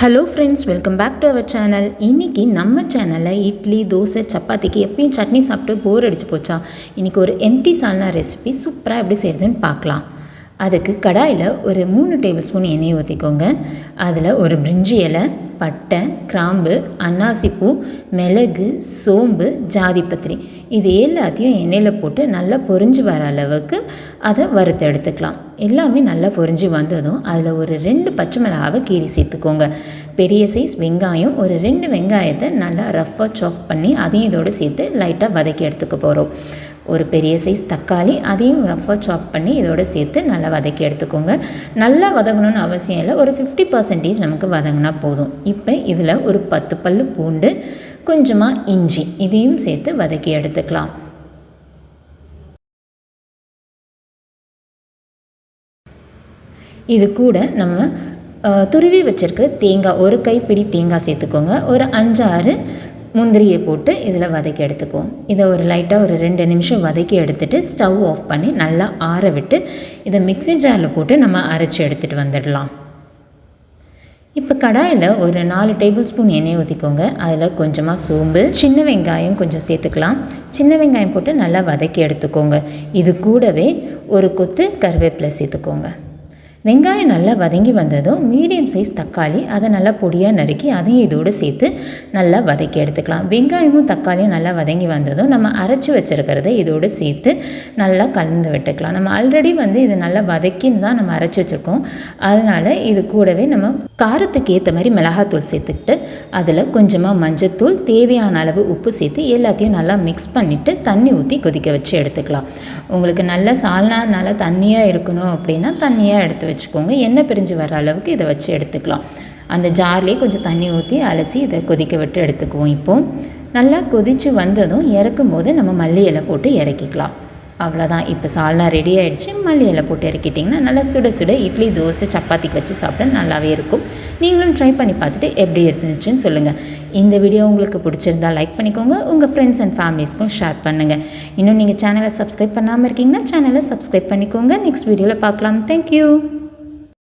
Hello friends welcome back to our channel இன்றைக்கி நம்ம சேனலில் இட்லி தோசை சப்பாத்திக்கு எப்பயும் சட்னி சாப்பிட்டு போர் அடிச்சு போச்சா? இன்றைக்கி ஒரு எம்டி சால்னா ரெசிபி சூப்பராக எப்படி செய்கிறதுன்னு பார்க்கலாம். அதுக்கு கடாயில் ஒரு மூணு டேபிள் ஸ்பூன் எண்ணெய் ஊற்றிக்கோங்க அதில் ஒரு பிரிஞ்சி இலை பட்டை கிராம்பு அன்னாசிப்பூ மிளகு சோம்பு ஜாதிப்பத்திரி இது எல்லாத்தையும் எண்ணெயில் போட்டு நல்லா பொரிஞ்சு வர அளவுக்கு அதை வறுத்து எடுத்துக்கலாம். எல்லாமே நல்லா பொறிஞ்சு வந்ததும் அதில் ஒரு ரெண்டு பச்சை மிளகாவை கீறி சேர்த்துக்கோங்க. பெரிய சைஸ் வெங்காயம் ஒரு ரெண்டு வெங்காயத்தை நல்லா ரஃப்பாக சாப் பண்ணி அதையும் இதோடு சேர்த்து லைட்டாக வதக்கி எடுத்துக்க போகிறோம் ஒரு பெரிய சைஸ் தக்காளி அதையும் ரஃப்பாக சாப் பண்ணி இதோட சேர்த்து நல்லா வதக்கி எடுத்துக்கோங்க. நல்லா வதங்கணும்னு அவசியம் இல்லை ஒரு ஃபிஃப்டி பர்சன்டேஜ் நமக்கு வதங்கினா போதும். இப்போ இதில் ஒரு பத்து பல்லு பூண்டு கொஞ்சமாக இஞ்சி இதையும் சேர்த்து வதக்கி எடுத்துக்கலாம். இது கூட நம்ம துருவி வச்சுருக்கிற தேங்காய் ஒரு கைப்பிடி தேங்காய் சேர்த்துக்கோங்க. ஒரு அஞ்சாறு முந்திரியை போட்டு இதில் வதக்கி எடுத்துக்குவோம். இதை ஒரு லைட்டாக ஒரு ரெண்டு நிமிஷம் வதக்கி எடுத்துட்டு ஸ்டவ் ஆஃப் பண்ணி நல்லா ஆற விட்டு இதை மிக்ஸி ஜாரில் போட்டு நம்ம அரைச்சி எடுத்துகிட்டு வந்துடலாம். இப்போ கடாயில் ஒரு நாலு டேபிள் ஸ்பூன் எண்ணெய் ஊற்றிக்கோங்க. அதில் கொஞ்சமாக சோம்பு சின்ன வெங்காயம் கொஞ்சம் சேர்த்துக்கலாம். சின்ன வெங்காயம் போட்டு நல்லா வதக்கி எடுத்துக்கோங்க. இது கூடவே ஒரு கொத்து கருவேப்பிலை சேர்த்துக்கோங்க. வெங்காயம் நல்லா வதங்கி வந்ததும் மீடியம் சைஸ் தக்காளி அதை நல்லா பொடியாக நறுக்கி அதையும் இதோடு சேர்த்து நல்லா வதக்கி எடுத்துக்கலாம். வெங்காயமும் தக்காளியும் நல்லா வதங்கி வந்ததும் நம்ம அரைச்சி வச்சுருக்கிறத இதோடு சேர்த்து நல்லா கலந்து விட்டுக்கலாம். நம்ம ஆல்ரெடி வந்து இது நல்லா வதக்கின்னு தான் நம்ம அரைச்சி வச்சுருக்கோம். அதனால் இது கூடவே நம்ம காரத்துக்கு ஏற்ற மாதிரி மிளகாத்தூள் சேர்த்துக்கிட்டு அதில் கொஞ்சமாக மஞ்சத்தூள் தேவையான அளவு உப்பு சேர்த்து எல்லாத்தையும் நல்லா மிக்ஸ் பண்ணிவிட்டு தண்ணி ஊற்றி கொதிக்க வச்சு எடுத்துக்கலாம். உங்களுக்கு நல்ல சால்னா நல்லா தண்ணியாக இருக்கணும் அப்படின்னா தண்ணியாக எடுத்து வச்சுக்கோங்க. எண்ணெய் பிரிஞ்சு வர அளவுக்கு இதை வச்சு எடுத்துக்கலாம். அந்த ஜார்லேயே கொஞ்சம் தண்ணி ஊற்றி அலசி இதை கொதிக்க விட்டு எடுத்துக்குவோம் இப்போது நல்லா கொதித்து வந்ததும் இறக்கும் போது நம்ம மல்லி இலை போட்டு இறக்கிக்கலாம். அவ்வளோதான் இப்போ சால்னா ரெடி ஆகிடுச்சு மல்லி போட்டு இறக்கிட்டிங்கன்னா நல்லா சுட சுட இட்லி தோசை சப்பாத்திக்கு வச்சு சாப்பிட நல்லாவே இருக்கும். நீங்களும் ட்ரை பண்ணி பார்த்துட்டு எப்படி இருந்துச்சுன்னு சொல்லுங்கள் இந்த வீடியோ உங்களுக்கு பிடிச்சிருந்தா லைக் பண்ணிக்கோங்க. உங்கள் ஃப்ரெண்ட்ஸ் அண்ட் ஃபேமிலிஸ்க்கும் ஷேர் பண்ணுங்கள் இன்னும் நீங்கள் சேனலை சப்ஸ்கிரைப் பண்ணாமல் இருக்கீங்கன்னா சேனலை சப்ஸ்கிரைப் பண்ணிக்கோங்க. நெக்ஸ்ட் வீடியோவில் பார்க்கலாம். தேங்க்யூ